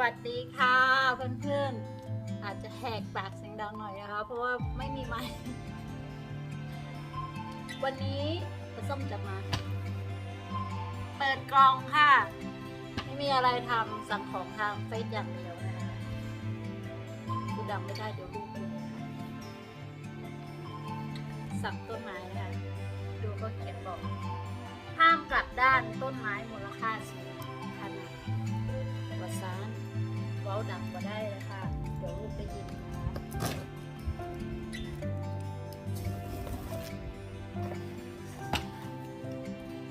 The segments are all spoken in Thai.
วัสดีค่ะเพื่อนๆ อาจจะแหกปากเสียงดังหน่อยนะคะ เพราะว่าไม่มีไม้วันนี้ปลาส้มจะมา เปิดกล่องค่ะ ไม่มีอะไรทำสั่งของทางเฟซอย่างเดียวนะคะดูดังไม่ได้เดี๋ยวลูกสั่งต้นไม้นะคะ ดูก็เขียนบอก ห้ามกลับด้านต้นไม้มูลค่าสูง เว้าดังกว่าได้เลยค่ะเดี๋ยวลูกได้ยินนะคะ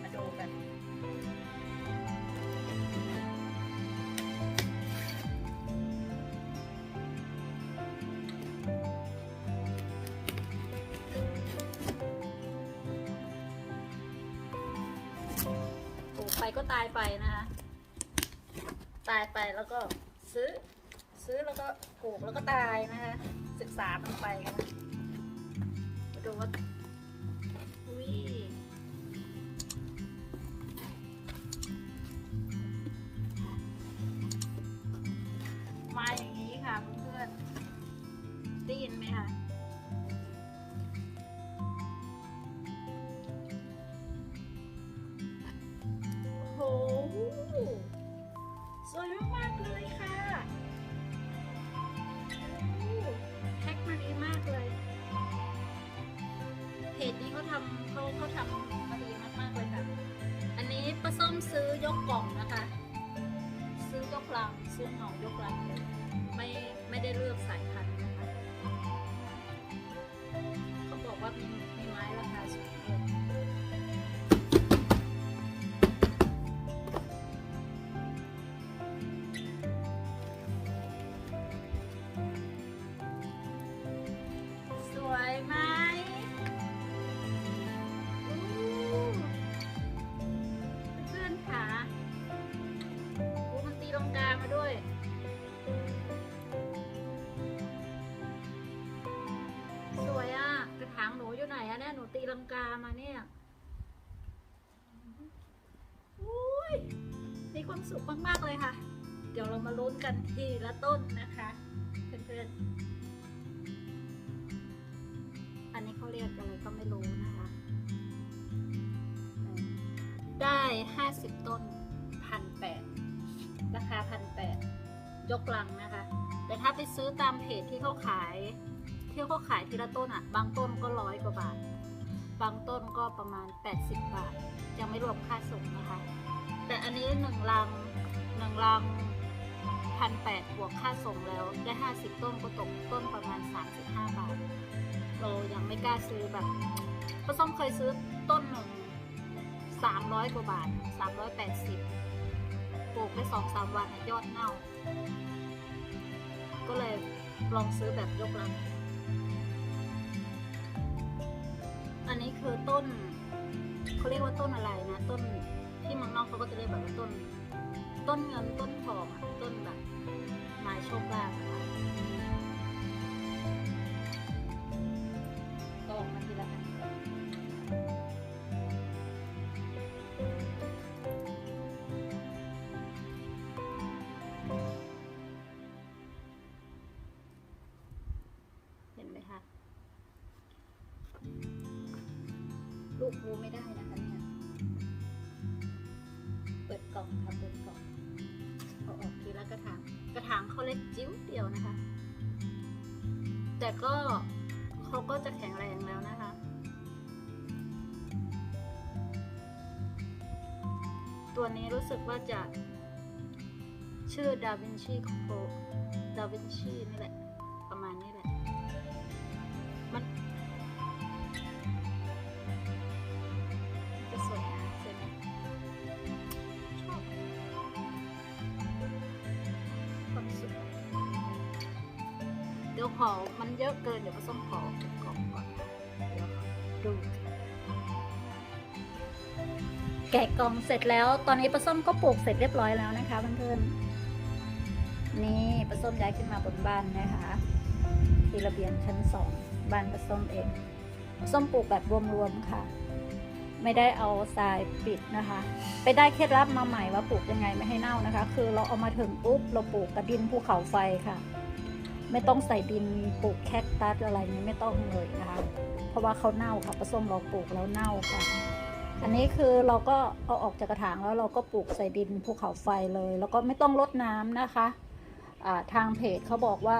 มาดูกัน ปลูกไปก็ตายไปนะคะ ตายไปแล้วก็ ซื้อ ซื้อแล้วก็ปลูกแล้วก็ตายนะคะ ศึกษามันไปกันนะมาดูว่าอุ้ยมาอย่างนี้ค่ะเพื่อนๆได้ยินไหมคะ ทำเขาเขาทำมาดีมากๆเลยค่ะ อันนี้ป้าส้มซื้อยกกล่องนะคะ ซื้อยกลังซื้อเหมายกลังเลยไม่ไม่ได้เลือกสายพันธุ์นะคะ เขาบอกว่ามี มาเนี่ยอุ้ยมีความสุขมาก ๆ เลยค่ะ เดี๋ยวเรามาลุ้นกันทีละต้นนะคะเพื่อนๆอันนี้เขาเรียกอะไรก็ไม่รู้นะคะ ได้ห้าสิบต้นพันแปดราคาพันแปดยกลังนะคะ แต่ถ้าไปซื้อตามเพจที่เขาขายที่เขาขายทีละต้นอะ บางต้นก็ร้อยกว่าบาท บางต้นก็ประมาณ 80 บาท ยังไม่รวมค่าส่งนะคะ แต่อันนี้หนึ่งลังหนึ่งลังพันแปดบวกค่าส่งแล้วได้ 50 ต้นก็ตกต้นประมาณ 35 บาท เรายังไม่กล้าซื้อแบบป้าส้มเคยซื้อต้นหนึ่งสามร้อยกว่าบาทสามร้อยแปดสิบปลูกได้สองสามวันยอดเน่า ก็เลยลองซื้อแบบยกลัง คือต้นเขาเรียกว่าต้นอะไรนะ ต้นที่มืองนอกเขาก็จะเรียกแบบว่าต้น ต้นเงินต้นทองอะต้นแบบไม้โชคลาภนะคะก็ออกมาทีละอันเห็นไหมคะ ลูกรู้ไม่ได้นะคะเนี่ยเปิดกล่องค่ะเปิดกล่องเอาออกทีละกระถางกระถางเขาเล็กจิ้วเดียวนะคะ แต่ก็เขาก็จะแข็งแรงแล้วนะคะตัวนี้รู้สึกว่าจะชื่อดาวินชีโคดาวินชีนี่แหละประ อมันเยอะเกินเดี๋ยวผสมขอเก็บกล่องก่อนเดี๋ยวดูแกะกล่องเสร็จแล้ว ตอนนี้ปลาส้มก็ปลูกเสร็จเรียบร้อยแล้วนะคะเพื่อนๆนี่ปลาส้มย้ายขึ้นมาบนบ้านนะคะที่ระเบียงชั้นสองบ้านปลาส้มเองส้มปลูกแบบรวมๆค่ะ ไม่ได้เอาทรายปิดนะคะ ไปได้เคล็ดลับมาใหม่ว่าปลูกยังไงไม่ให้เน่านะคะ คือเราเอามาถึงปุ๊บเราปลูกกระดินภูเขาไฟค่ะ ไม่ต้องใส่ดินปลูกแคคตัสอะไรนี้ไม่ต้องเลยนะคะเพราะว่าเขาเน่าค่ะปลาส้มเราปลูกแล้วเน่าค่ะ อันนี้คือเราก็เอาออกจากกระถางแล้วเราก็ปลูกใส่ดินภูเขาไฟเลย แล้วก็ไม่ต้องรดน้ำนะคะทางเพจเขาบอกว่า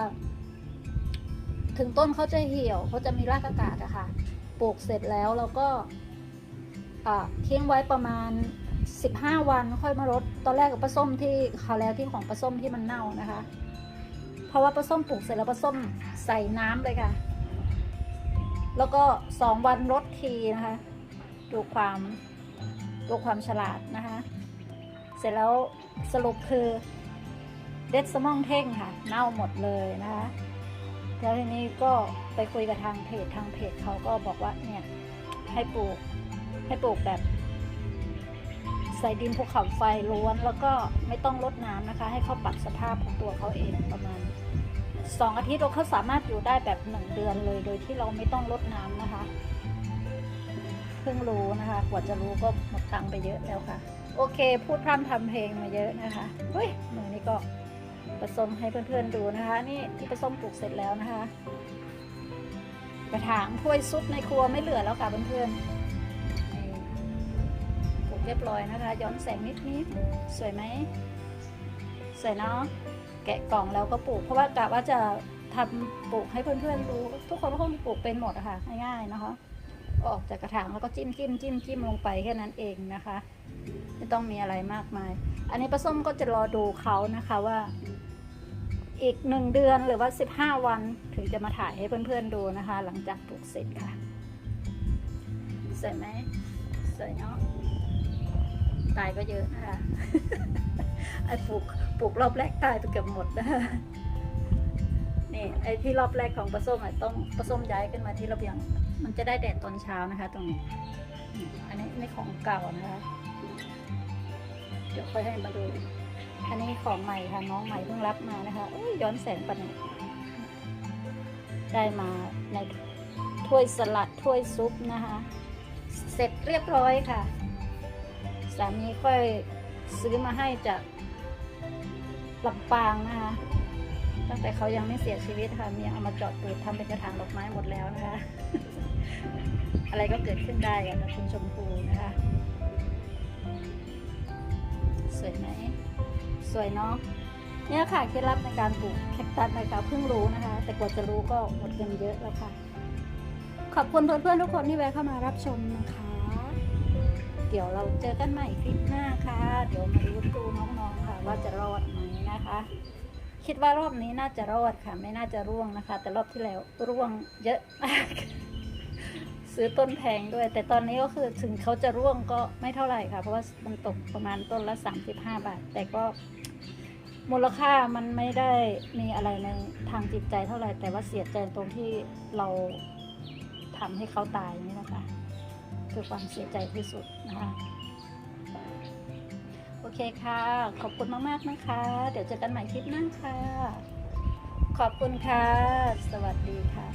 ถึงต้นเขาจะเหี่ยวเขาจะมีรากอากาศอะค่ะปลูกเสร็จแล้วเราก็ทิ้งไว้ประมาณ 15 วันค่อยมารดตอนแรกกับปลาส้มที่คราวแล้วที่ของปลาส้มที่มันเน่านะคะ เพราะว่าปลาส้มปลูกเสร็จแล้วปลาส้มใส่น้ำเลยค่ะ แล้วก็สองวันรดทีนะคะ ดูความดูความฉลาดนะคะ เสร็จแล้วสรุปคือเด็ดสมองเท่งค่ะ เน่าหมดเลยนะคะแล้วทีนี้ก็ไปคุยกับทางเพจทางเพจเขาก็บอกว่าเนี่ยให้ปลูกให้ปลูกแบบ ใส่ดินภูเขาไฟล้วน แล้วก็ไม่ต้องรดน้ำนะคะ ให้เขาปรับสภาพของตัวเขาเองประมาณสองอาทิตย์เราเขาสามารถอยู่ได้แบบหนึ่งเดือนเลย โดยที่เราไม่ต้องรดน้ำนะคะเพิ่งรู้นะคะกว่าจะรู้ก็หมดตังไปเยอะแล้วค่ะ โอเค พูดพร่ำทำเพลงมาเยอะนะคะเฮ้ยมือนี้ก็ผสมให้เพื่อนๆดูนะคะ นี่ที่ผสมปลูกเสร็จแล้วนะคะ กระถางถ้วยซุปในครัวไม่เหลือแล้วค่ะเพื่อนๆ เรียบร้อยนะคะ ย้อนแสงนิดๆสวยไหมสวยเนาะแกะกล่องแล้วก็ปลูก เพราะว่ากะว่าจะทำปลูกให้เพื่อนๆดูทุกคนก็คงปลูกเป็นหมดอะค่ะง่ายๆนะคะ ออกจากกระถางแล้วก็จิ้มจิ้มจิ้มจิ้มลงไปแค่นั้นเองนะคะ ไม่ต้องมีอะไรมากมาย อันนี้ปลาส้มก็จะรอดูเขานะคะว่า อีกหนึ่งเดือนหรือว่าสิบห้าวันถึงจะมาถ่ายให้เพื่อนๆดูนะคะ หลังจากปลูกเสร็จค่ะสวยไหมสวยเนาะ ตายก็เยอะนะคะไอ้ปลูกปลูกรอบแรกตายไปเกือบหมดนะคะนี่ไอ้ที่รอบแรกของปลาส้มอะต้องปลาส้มย้ายขึ้นมาที่ระเบียง มันจะได้แดดตอนเช้านะคะ ตรงนี้ อันนี้ไม่ของเก่านะคะ เดี๋ยวค่อยให้มาดู อันนี้ของใหม่ค่ะน้องใหม่เพิ่งรับมานะคะโอ้ยย้อนแสงปันยได้มาในถ้วยสลัดถ้วยซุปนะคะ เสร็จเรียบร้อยค่ะ สามีค่อยซื้อมาให้จากลำปางนะคะตั้งแต่เขายังไม่เสียชีวิตค่ะเมียเอามาจอดเปิดทำเป็นกระถางดอกไม้หมดแล้วนะคะ อะไรก็เกิดขึ้นได้กับคุณชมพูนะคะ สวยไหมสวยเนาะเนี่ยค่ะเคล็ดลับในการปลูกแคคตัสนะคะเพิ่งรู้นะคะ แต่กว่าจะรู้ก็หมดเงินเยอะแล้วค่ะ ขอบคุณเพื่อนๆทุกคนที่แวะเข้ามารับชมนะคะ เดี๋ยวเราเจอกันใหม่คลิปหน้าค่ะ เดี๋ยวมาลุ้นดูน้องๆค่ะ ว่าจะรอดไหมนะคะ คิดว่ารอบนี้น่าจะรอดค่ะ ไม่น่าจะร่วงนะคะ แต่รอบที่แล้วร่วงเยอะมากซื้อต้นแพงด้วย แต่ตอนนี้ก็คือถึงเขาจะร่วงก็ไม่เท่าไหร่ค่ะ เพราะว่ามันตกประมาณต้นละ 35 บาท แต่ก็มูลค่ามันไม่ได้มีอะไรในทางจิตใจเท่าไหร่ แต่ว่าเสียใจตรงที่เราทำให้เขาตายนี่นะคะ คือความเสียใจที่สุดนะคะโอเคค่ะ ขอบคุณมากๆนะคะ เดี๋ยวเจอกันใหม่คลิปหน้าค่ะ ขอบคุณค่ะ สวัสดีค่ะ